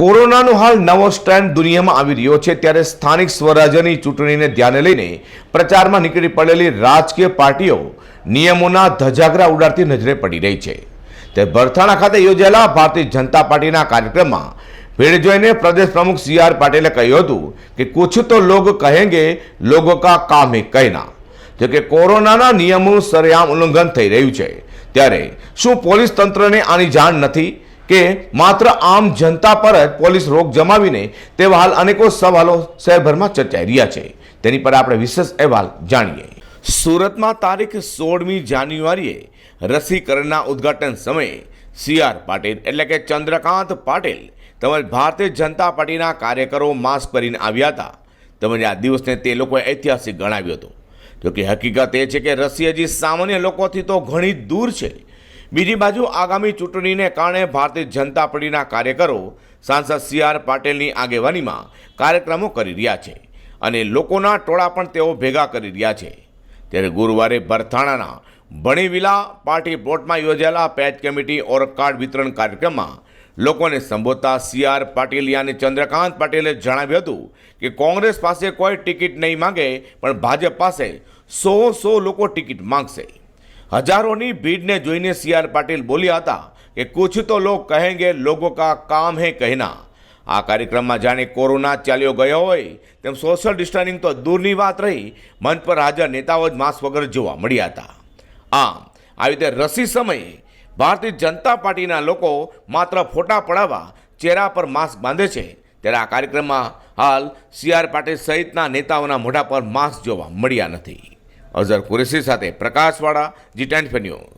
કોરોનાનો હાલ નવો સ્ટ્રેન્ડ દુનિયામાં આવી રહ્યો છે, ત્યારે સ્થાનિક સ્વરાજ્યની ચૂંટણીને ધ્યાને લઈને પ્રચારમાં નીકળી પડેલી રાજકીય પાર્ટીઓ નિયમોના ધજાગરા ઉડાડતી નજરે પડી રહી છે. તે ભરથાણા ખાતે યોજાયેલા ભારતીય જનતા પાર્ટીના કાર્યક્રમમાં ભીડ જોઈને પ્રદેશ પ્રમુખ સી આર પાટીલે કહ્યું હતું કે કુછ તો લોગ કહેંગે, લોગો કા કામ કહેના. જો કે કોરોનાના નિયમોનું સરેઆમ ઉલ્લંઘન થઈ રહ્યું છે, ત્યારે શું પોલીસ તંત્રને આની જાણ નથી? કે માત્ર આમ જનતા પર જ પોલીસ રોક જમાવીને તેવા હાલ અનેકો સવાલો શહેરભરમાં ચર્ચાઈ રહ્યા છે. તેની પર આપણે વિશેષ અહેવાલ જાણીએ. સુરતમાં તારીખ સોળમી જાન્યુઆરીએ રસીકરણના ઉદ્ઘાટન સમયે સી આર પાટીલ એટલે કે ચંદ્રકાંત પાટીલ તેમજ ભારતીય જનતા પાર્ટીના કાર્યકરો માસ્ક પહેરીને આવ્યા હતા. તેમજ આ દિવસને તે લોકોએ ઐતિહાસિક ગણાવ્યો હતો. જોકે હકીકત એ છે કે રસી હજી સામાન્ય લોકોથી તો ઘણી દૂર છે. બીજી બાજુ આગામી ચૂંટણીને કારણે ભારતીય જનતા પાર્ટીના કાર્યકરો સાંસદ સી આર પાટીલની આગેવાનીમાં કાર્યક્રમો કરી રહ્યા છે અને લોકોના ટોળા પણ તેઓ ભેગા કરી રહ્યા છે. ત્યારે ગુરુવારે ભરથાણાના ભણીવિલા પાર્ટી પ્લોટમાં યોજાયેલા પેચ કમિટી ઓળખ કાર્ડ વિતરણ કાર્યક્રમમાં લોકોને સંબોધતા સી આર પાટીલ અને ચંદ્રકાંત પાટીલે જણાવ્યું હતું કે કોંગ્રેસ પાસે કોઈ ટિકિટ નહીં માંગે, પણ ભાજપ પાસે સો સો લોકો ટિકિટ માંગશે. હજારોની ભીડને જોઈને સી આર પાટીલ બોલ્યા હતા કે કુછ તો લોગ કહેંગે, લોગો કા કામ હે કહેના. આ કાર્યક્રમમાં જાણે કોરોના ચાલ્યો ગયો હોય, તેમ સોશિયલ ડિસ્ટન્સિંગ તો દૂરની વાત રહી, મંચ પર હાજર નેતાઓ જ માસ્ક વગર જોવા મળ્યા હતા. આમ, આવી રીતે રસી સમયે ભારતીય જનતા પાર્ટીના લોકો માત્ર ફોટા પડાવવા, ચહેરા પર માસ્ક બાંધે છે, ત્યારે આ કાર્યક્રમમાં હાલ સી આર પાટીલ સહિતના નેતાઓના મોઢા પર માસ્ક જોવા મળ્યા નથી. અઝર કુરેશી સાથે પ્રકાશવાળા જી ટેન્ટ ન્યૂઝ.